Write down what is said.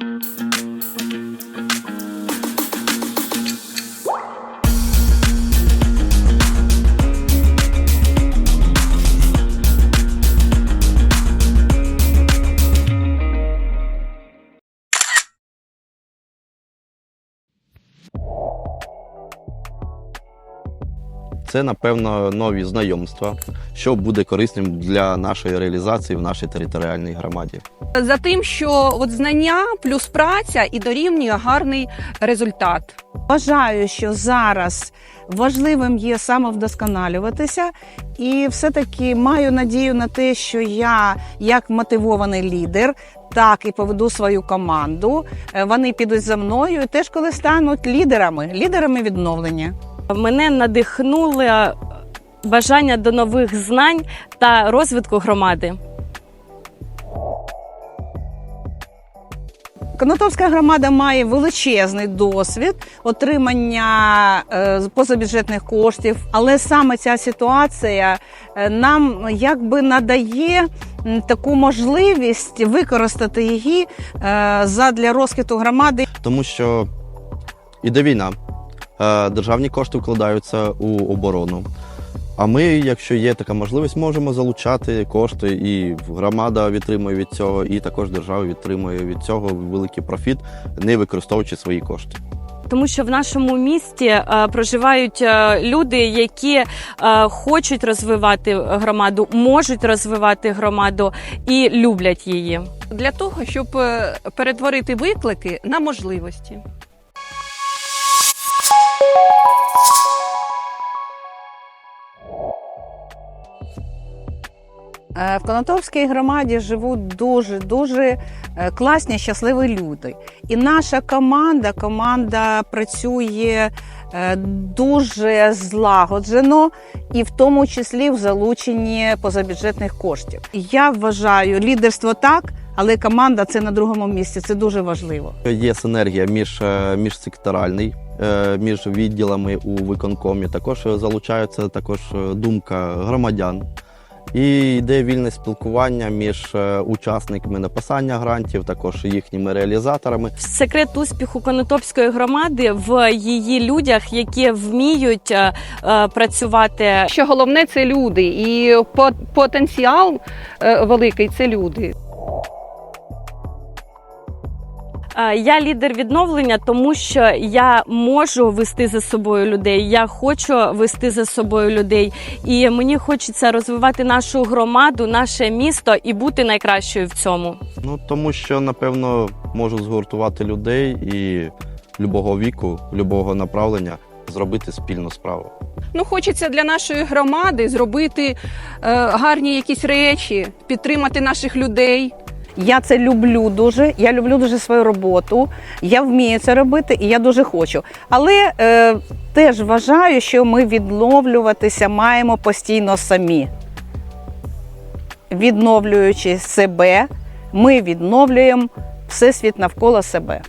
Música Це, напевно, нові знайомства, що буде корисним для нашої реалізації в нашій територіальній громаді. За тим, що от знання плюс праця і дорівнює гарний результат. Вважаю, що зараз важливим є самовдосконалюватися, і все-таки маю надію на те, що я, як мотивований лідер, так і поведу свою команду. Е, Вони підуть за мною і теж коли стануть лідерами, лідерами відновлення. Мене надихнуло бажання до нових знань та розвитку громади. Конотопська громада має величезний досвід отримання е, позабюджетних коштів, але саме ця ситуація е, нам якби надає таку можливість використати її е, задля розквіту громади. Тому що іде війна, державні кошти вкладаються у оборону. А ми, якщо є така можливість, можемо залучати кошти, і громада відтримує від цього, і також держава відтримує від цього великий профіт, не використовуючи свої кошти. Тому що в нашому місті е, проживають е, люди, які е, хочуть розвивати громаду, можуть розвивати громаду і люблять її. Для того, щоб е, перетворити виклики на можливості. В Конотопській громаді живуть дуже дуже е, класні, щасливі люди. І наша команда, команда працює е, дуже злагоджено, і в тому числі в залученні позабюджетних коштів. Я вважаю, лідерство так, але команда це на другому місці. Це дуже важливо. Є синергія між, е, міжсекторальний, е, між відділами у виконкомі. Також залучається також е, думка громадян. І йде вільне спілкування між е, учасниками написання грантів, також їхніми реалізаторами. Секрет успіху Конотопської громади в її людях, які вміють е, е, працювати Що головне це люди, і по- потенціал е, великий це люди. Я лідер відновлення, тому що я можу вести за собою людей. Я хочу вести за собою людей, і мені хочеться розвивати нашу громаду, наше місто і бути найкращою в цьому. Ну тому що напевно можу згуртувати людей і любого віку, любого направлення зробити спільну справу. Ну, хочеться для нашої громади зробити е, гарні якісь речі, підтримати наших людей. Я це люблю дуже. Я люблю дуже свою роботу. Я вмію це робити, і я дуже хочу. Але е, теж вважаю, що ми відновлюватися маємо постійно самі. Відновлюючи себе, ми відновлюємо всесвіт навколо себе.